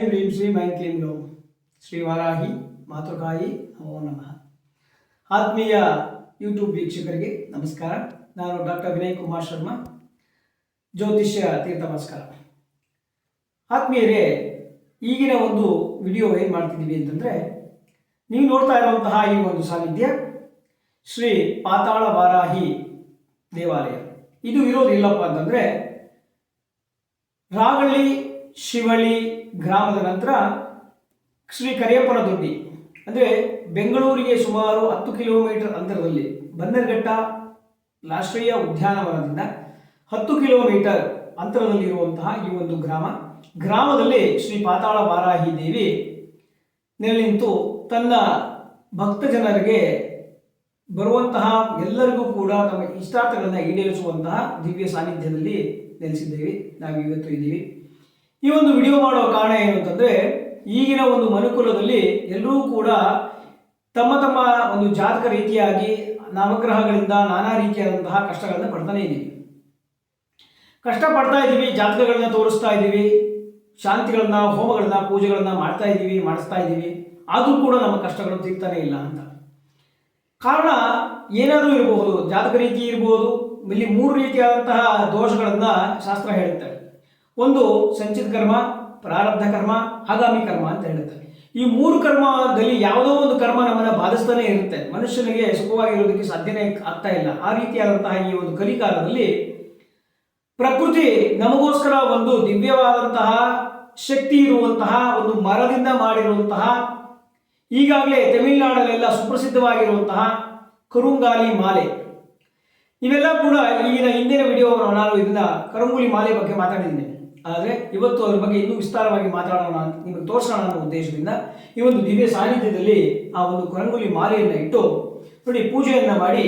ಶ್ರೀ ಶ್ರೀ ಮೈಕ್ಲಿಂಗು ಶ್ರೀ ವಾರಾಹಿ ಮಾತೃಕಾಯಿ ನಮೋ ನಮಃ. ಆತ್ಮೀಯ ಯೂಟ್ಯೂಬ್ ವೀಕ್ಷಕರಿಗೆ ನಮಸ್ಕಾರ. ನಾನು ಡಾಕ್ಟರ್ ವಿನಯ್ ಕುಮಾರ್ ಶರ್ಮಾ, ಜ್ಯೋತಿಷ್ಯ ತೀರ್ಥ ನಮಸ್ಕಾರ ಆತ್ಮೀಯರೇ, ಈಗಿನ ಒಂದು ವಿಡಿಯೋ ಏನು ಮಾಡ್ತಿದ್ದೀವಿ ಅಂತಂದರೆ, ನೀವು ನೋಡ್ತಾ ಇರುವಂತಹ ಈ ಒಂದು ಸಾನ್ನಿಧ್ಯ, ಶ್ರೀ ಪಾತಾಳ ವಾರಾಹಿ ದೇವಾಲಯ. ಇದು ಇರೋದಿಲ್ಲಪ್ಪ ಅಂತಂದರೆ, ರಾಗಳ್ಳಿ ಶಿವಳ್ಳಿ ಗ್ರಾಮದ ನಂತರ ಶ್ರೀ ಕರಿಯಪ್ಪನ ದೊಡ್ಡಿ. ಅಂದರೆ ಬೆಂಗಳೂರಿಗೆ ಸುಮಾರು ಹತ್ತು ಕಿಲೋಮೀಟರ್ ಅಂತರದಲ್ಲಿ ಬನ್ನರ್ಘಟ್ಟ ರಾಷ್ಟ್ರೀಯ ಉದ್ಯಾನವನದಿಂದ ಹತ್ತು ಕಿಲೋಮೀಟರ್ ಅಂತರದಲ್ಲಿರುವಂತಹ ಈ ಒಂದು ಗ್ರಾಮ. ಗ್ರಾಮದಲ್ಲಿ ಶ್ರೀ ಪಾತಾಳ ವಾರಾಹಿ ದೇವಿ ನೆಲೆ ನಿಂತು ತನ್ನ ಭಕ್ತ ಜನರಿಗೆ ಬರುವಂತಹ ಎಲ್ಲರಿಗೂ ಕೂಡ ತಮ್ಮ ಇಷ್ಟಾರ್ಥಗಳನ್ನು ಈಡೇರಿಸುವಂತಹ ದಿವ್ಯ ಸಾನ್ನಿಧ್ಯದಲ್ಲಿ ನೆಲೆಸಿದ್ದೇವೆ. ನಾವು ಇವತ್ತು ಇದ್ದೀವಿ. ಈ ಒಂದು ವಿಡಿಯೋ ಮಾಡುವ ಕಾರಣ ಏನು ಅಂತಂದ್ರೆ, ಈಗಿನ ಒಂದು ಮನುಕುಲದಲ್ಲಿ ಎಲ್ಲರೂ ಕೂಡ ತಮ್ಮ ತಮ್ಮ ಒಂದು ಜಾತಕ ರೀತಿಯಾಗಿ ನವಗ್ರಹಗಳಿಂದ ನಾನಾ ರೀತಿಯಾದಂತಹ ಕಷ್ಟಗಳನ್ನು ಪಡ್ತಾನೆ ಇದ್ದೀವಿ. ಕಷ್ಟ ಪಡ್ತಾ ಇದ್ದೀವಿ, ಜಾತಕಗಳನ್ನ ತೋರಿಸ್ತಾ ಇದ್ದೀವಿ, ಶಾಂತಿಗಳನ್ನ, ಹೋಮಗಳನ್ನ, ಪೂಜೆಗಳನ್ನ ಮಾಡ್ತಾ ಇದ್ದೀವಿ, ಮಾಡಿಸ್ತಾ ಇದ್ದೀವಿ. ಆದರೂ ಕೂಡ ನಮ್ಮ ಕಷ್ಟಗಳು ತೀರ್ತಾನೆ ಇಲ್ಲ ಅಂತ. ಕಾರಣ ಏನಾದರೂ ಇರಬಹುದು ಜಾತಕ ರೀತಿ ಇರಬಹುದು ಇಲ್ಲಿ ಮೂರು ರೀತಿಯಾದಂತಹ ದೋಷಗಳನ್ನ ಶಾಸ್ತ್ರ ಹೇಳುತ್ತೆ. ಒಂದು ಸಂಚಿತ ಕರ್ಮ, ಪ್ರಾರಬ್ಧ ಕರ್ಮ ಆಗಾಮಿ ಕರ್ಮ ಅಂತ ಹೇಳುತ್ತೆ. ಈ ಮೂರು ಕರ್ಮದಲ್ಲಿ ಯಾವುದೋ ಒಂದು ಕರ್ಮ ನಮ್ಮನ್ನು ಬಾಧಿಸ್ತಾನೆ ಇರುತ್ತೆ. ಮನುಷ್ಯನಿಗೆ ಸುಖವಾಗಿರೋದಕ್ಕೆ ಸಾಧ್ಯನೇ ಆಗ್ತಾ ಇಲ್ಲ. ಆ ರೀತಿಯಾದಂತಹ ಈ ಒಂದು ಕಲಿಕಾಲದಲ್ಲಿ ಪ್ರಕೃತಿ ನಮಗೋಸ್ಕರ ಒಂದು ದಿವ್ಯವಾದಂತಹ ಶಕ್ತಿ ಇರುವಂತಹ, ಒಂದು ಮರದಿಂದ ಮಾಡಿರುವಂತಹ, ಈಗಾಗಲೇ ತಮಿಳುನಾಡಲ್ಲೆಲ್ಲ ಸುಪ್ರಸಿದ್ಧವಾಗಿರುವಂತಹ ಕರುಂಗಾಲಿ ಮಾಲೆ. ಇವೆಲ್ಲ ಕೂಡ ಈಗಿನ ಹಿಂದಿನ ವಿಡಿಯೋ ನಾನು ಇದನ್ನ ಕರಂಗುಲಿ ಮಾಲೆ ಬಗ್ಗೆ ಮಾತಾಡಿದ್ದೀನಿ. ಆದರೆ ಇವತ್ತು ಅದ್ರ ಬಗ್ಗೆ ಇನ್ನೂ ವಿಸ್ತಾರವಾಗಿ ಮಾತಾಡೋಣ ಅಂತ ನಿಮಗೆ ತೋರಿಸೋಣ ಅನ್ನೋ ಉದ್ದೇಶದಿಂದ ಈ ಒಂದು ದಿವ್ಯ ಸಾನ್ನಿಧ್ಯದಲ್ಲಿ ಆ ಒಂದು ಕರಂಗುಲಿ ಮಾಲೆಯನ್ನು ಇಟ್ಟು ನೋಡಿ, ಪೂಜೆಯನ್ನು ಮಾಡಿ.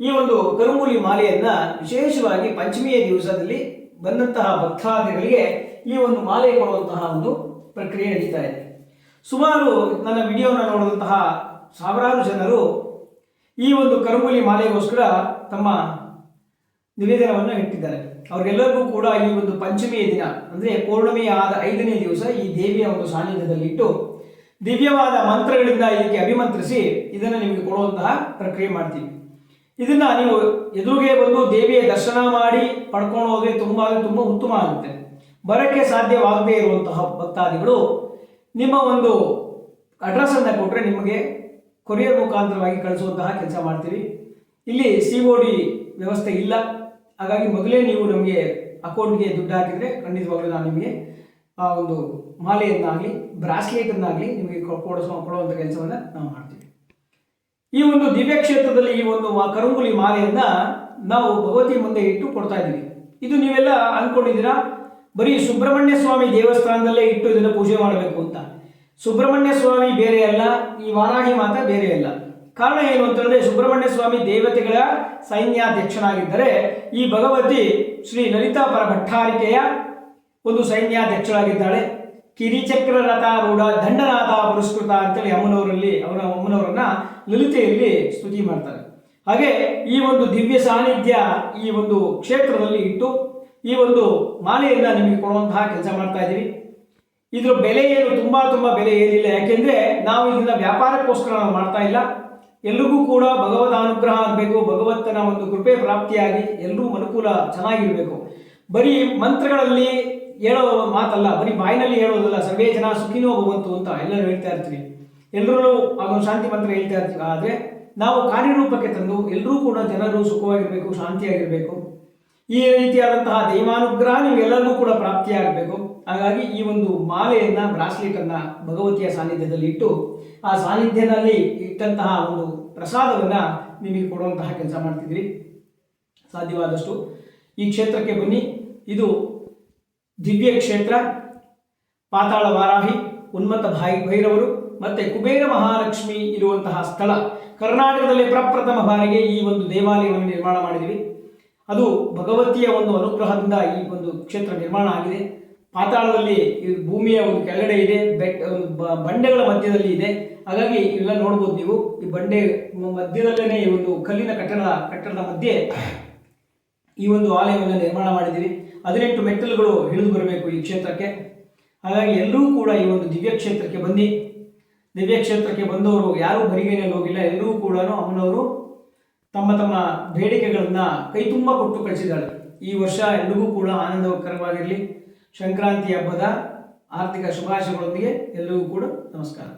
ಈ ಒಂದು ಕರಂಗುಲಿ ಮಾಲೆಯನ್ನು ವಿಶೇಷವಾಗಿ ಪಂಚಮಿಯ ದಿವಸದಲ್ಲಿ ಬಂದಂತಹ ಭಕ್ತಾದಿಗಳಿಗೆ ಈ ಒಂದು ಮಾಲೆ ಕೊಡುವಂತಹ ಒಂದು ಪ್ರಕ್ರಿಯೆ ನಡೀತಾ ಇದೆ. ಸುಮಾರು ನನ್ನ ವಿಡಿಯೋನ ನೋಡಿದಂತಹ ಸಾವಿರಾರು ಜನರು ಈ ಒಂದು ಕರಂಗುಲಿ ಮಾಲೆಗೋಸ್ಕರ ತಮ್ಮ ನಿವೇದನವನ್ನು ಇಟ್ಟಿದ್ದಾರೆ. ಅವರಿಗೆಲ್ಲರಿಗೂ ಕೂಡ ಈ ಒಂದು ಪಂಚಮಿಯ ದಿನ, ಅಂದರೆ ಪೌರ್ಣಮಿ ಆದ ಐದನೇ ದಿವಸ ಈ ದೇವಿಯ ಒಂದು ಸಾನ್ನಿಧ್ಯದಲ್ಲಿಟ್ಟು ದಿವ್ಯವಾದ ಮಂತ್ರಗಳಿಂದ ಇದಕ್ಕೆ ಅಭಿಮಂತ್ರಿಸಿ ಇದನ್ನು ನಿಮಗೆ ಕೊಡುವಂತಹ ಪ್ರಕ್ರಿಯೆ ಮಾಡ್ತೀವಿ. ಇದನ್ನು ನೀವು ಎದುರುಗೆ ಬಂದು ದೇವಿಯ ದರ್ಶನ ಮಾಡಿ ಪಡ್ಕೊಂಡು ಹೋದರೆ ತುಂಬಾ, ತುಂಬ ಉತ್ತಮ ಆಗುತ್ತೆ. ಬರಕ್ಕೆ ಸಾಧ್ಯವಾಗದೇ ಇರುವಂತಹ ಭಕ್ತಾದಿಗಳು ನಿಮ್ಮ ಒಂದು ಅಡ್ರೆಸ್ ಅನ್ನ ಕೊಟ್ಟರೆ ನಿಮಗೆ ಕೊರಿಯರ್ ಮುಖಾಂತರವಾಗಿ ಕಳಿಸುವಂತಹ ಕೆಲಸ ಮಾಡ್ತೀವಿ. ಇಲ್ಲಿ ಸಿ ಒ ಡಿ ವ್ಯವಸ್ಥೆ ಇಲ್ಲ. ಹಾಗಾಗಿ ಮೊದಲೇ ನೀವು ನಮಗೆ ಅಕೌಂಟ್ಗೆ ದುಡ್ಡು ಹಾಕಿದರೆ ಖಂಡಿತವಾಗ್ಲೂ ನಾನು ನಿಮಗೆ, ಆ, ಒಂದು ಮಾಲೆಯನ್ನಾಗಲಿ, ಬ್ರಾಸ್ಲೇಟನ್ನಾಗಲಿ ನಿಮಗೆ ಕೊಡಿಸೋ ಕೊಡುವಂಥ ಕೆಲಸವನ್ನು ನಾವು ಮಾಡ್ತೀವಿ. ಈ ಒಂದು ದಿವ್ಯ ಕ್ಷೇತ್ರದಲ್ಲಿ ಈ ಒಂದು ಕರುಂಗುಲಿ ಮಾಲೆಯನ್ನ ನಾವು ಭಗವತಿ ಮುಂದೆ ಇಟ್ಟು ಕೊಡ್ತಾ ಇದ್ದೀವಿ. ಇದು ನೀವೆಲ್ಲ ಅಂದ್ಕೊಂಡಿದ್ದೀರಾ ಬರೀ ಸುಬ್ರಹ್ಮಣ್ಯ ಸ್ವಾಮಿ ದೇವಸ್ಥಾನದಲ್ಲೇ ಇಟ್ಟು ಇದನ್ನು ಪೂಜೆ ಮಾಡಬೇಕು ಅಂತ. ಸುಬ್ರಹ್ಮಣ್ಯ ಸ್ವಾಮಿ ಬೇರೆ ಅಲ್ಲ, ಈ ವಾರಾಹಿ ಮಾತ ಬೇರೆ ಅಲ್ಲ. ಕಾರಣ ಏನು ಅಂತಂದ್ರೆ ಸುಬ್ರಹ್ಮಣ್ಯ ಸ್ವಾಮಿ ದೇವತೆಗಳ ಸೈನ್ಯಾಧ್ಯಕ್ಷನಾಗಿದ್ದರೆ ಈ ಭಗವತಿ ಶ್ರೀ ಲಲಿತಾ ಪರ ಭಟ್ಟಾರಿಕೆಯ ಒಂದು ಸೈನ್ಯಾಧ್ಯಕ್ಷರಾಗಿದ್ದಾಳೆ. ಕಿರಿಚಕ್ರ ರಥಾರೂಢ ದಂಡನಾಥ, ಪುರಸ್ಕೃತ ಅಂತೇಳಿ ಅಮ್ಮನವರಲ್ಲಿ ಅವರ ಅಮ್ಮನವರನ್ನ ಲಲಿತೆಯಲ್ಲಿ ಸ್ತುತಿ ಮಾಡ್ತಾರೆ. ಹಾಗೆ ಈ ಒಂದು ದಿವ್ಯ ಸಾನ್ನಿಧ್ಯ ಈ ಒಂದು ಕ್ಷೇತ್ರದಲ್ಲಿ ಇಟ್ಟು ಈ ಒಂದು ಮಾಲೆಯನ್ನ ನಿಮಗೆ ಕೊಡುವಂತಹ ಕೆಲಸ ಮಾಡ್ತಾ ಇದ್ದೀವಿ. ಇದ್ರ ಬೆಲೆ ಏನು? ತುಂಬಾ ತುಂಬಾ ಬೆಲೆ ಏನಿಲ್ಲ. ಯಾಕೆಂದ್ರೆ ನಾವು ಇದನ್ನ ವ್ಯಾಪಾರಕ್ಕೋಸ್ಕರ ನಾವು ಮಾಡ್ತಾ ಇಲ್ಲ. ಎಲ್ರಿಗೂ ಕೂಡ ಭಗವದ್ ಅನುಗ್ರಹ ಆಗಬೇಕು, ಭಗವಂತನ ಒಂದು ಕೃಪೆ ಪ್ರಾಪ್ತಿಯಾಗಿ ಎಲ್ಲರೂ ಅನುಕೂಲ ಚೆನ್ನಾಗಿರಬೇಕು. ಬರೀ ಮಂತ್ರಗಳಲ್ಲಿ ಹೇಳೋ ಮಾತಲ್ಲ, ಬರೀ ಬಾಯಿನಲ್ಲಿ ಹೇಳೋದಲ್ಲ, ಸರ್ವೇ ಜನ ಸುಖಿನೋ ಭವಂತು ಅಂತ ಎಲ್ಲರೂ ಹೇಳ್ತಾ ಇರ್ತೀವಿ. ಎಲ್ಲರೂ ಅದೊಂದು ಶಾಂತಿ ಮಂತ್ರ ಹೇಳ್ತಾ ಇರ್ತೀವಿ. ಆದರೆ ನಾವು ಕಾರ್ಯರೂಪಕ್ಕೆ ತಂದು ಎಲ್ಲರೂ ಕೂಡ ಜನರು ಸುಖವಾಗಿರಬೇಕು, ಶಾಂತಿಯಾಗಿರಬೇಕು. ಈ ರೀತಿಯಾದಂತಹ ದೈವಾನುಗ್ರಹ ನಿಮ್ಗೆಲ್ಲರಿಗೂ ಕೂಡ ಪ್ರಾಪ್ತಿಯಾಗಬೇಕು. ಹಾಗಾಗಿ ಈ ಒಂದು ಮಾಲೆಯನ್ನ ಬ್ರಾಸ್ಲೆಟ್ ಅನ್ನ ಭಗವತಿಯ ಸಾನ್ನಿಧ್ಯದಲ್ಲಿ ಇಟ್ಟು, ಆ ಸಾನ್ನಿಧ್ಯದಲ್ಲಿ ಇಟ್ಟಂತಹ ಒಂದು ಪ್ರಸಾದವನ್ನ ನಿಮಗೆ ಕೊಡುವಂತಹ ಕೆಲಸ ಮಾಡ್ತಿದ್ರಿ ಸಾಧ್ಯವಾದಷ್ಟು ಈ ಕ್ಷೇತ್ರಕ್ಕೆ ಬನ್ನಿ. ಇದು ದಿವ್ಯ ಕ್ಷೇತ್ರ. ಪಾತಾಳ ವಾರಾಹಿ, ಉನ್ಮತ್ತ ಭಾಯಿ ಭೈರವರು ಮತ್ತೆ ಕುಬೇರ ಮಹಾಲಕ್ಷ್ಮಿ ಇರುವಂತಹ ಸ್ಥಳ. ಕರ್ನಾಟಕದಲ್ಲಿ ಪ್ರಪ್ರಥಮ ಬಾರಿಗೆ ಈ ಒಂದು ದೇವಾಲಯವನ್ನು ನಿರ್ಮಾಣ ಮಾಡಿದ್ವಿ ಅದು ಭಗವತಿಯ ಒಂದು ಅನುಗ್ರಹದಿಂದ ಈ ಒಂದು ಕ್ಷೇತ್ರ ನಿರ್ಮಾಣ ಆಗಿದೆ. ಪಾತಾಳದಲ್ಲಿ ಭೂಮಿಯ ಒಂದು ಕೆಳಗಡೆ ಇದೆ ಬಂಡೆಗಳ ಮಧ್ಯದಲ್ಲಿ ಇದೆ. ಹಾಗಾಗಿ ಇವೆಲ್ಲ ನೋಡ್ಬೋದು ನೀವು. ಈ ಬಂಡೆ ಮಧ್ಯದಲ್ಲೇ ಈ ಒಂದು ಕಲ್ಲಿನ ಕಟ್ಟಡ ಕಟ್ಟಡದ ಮಧ್ಯೆ ಈ ಒಂದು ಆಲಯವನ್ನು ನಿರ್ಮಾಣ ಮಾಡಿದ್ದೀವಿ ಹದಿನೆಂಟು ಮೆಟ್ಟಲುಗಳು ಇಳಿದು ಬರಬೇಕು ಈ ಕ್ಷೇತ್ರಕ್ಕೆ. ಹಾಗಾಗಿ ಎಲ್ಲರೂ ಕೂಡ ಈ ಒಂದು ದಿವ್ಯ ಕ್ಷೇತ್ರಕ್ಕೆ ಬನ್ನಿ. ದಿವ್ಯ ಕ್ಷೇತ್ರಕ್ಕೆ ಬಂದವರು ಯಾರೂ ಬರಿಗೈನಲ್ಲಿ ಹೋಗಿಲ್ಲ. ಎಲ್ಲರೂ ಕೂಡ ಅಮ್ಮನವರು ತಮ್ಮ ತಮ್ಮ ಬೇಡಿಕೆಗಳನ್ನು ಕೈ ತುಂಬ ಕೊಟ್ಟು ಕಳಿಸಿದ್ದಾಳೆ ಈ ವರ್ಷ ಎಲ್ಲರಿಗೂ ಕೂಡ ಆನಂದಕರವಾಗಿರಲಿ. ಸಂಕ್ರಾಂತಿ ಹಬ್ಬದ ಆರ್ಥಿಕ ಶುಭಾಶಯಗಳೊಂದಿಗೆ ಎಲ್ಲರಿಗೂ ಕೂಡ ನಮಸ್ಕಾರ.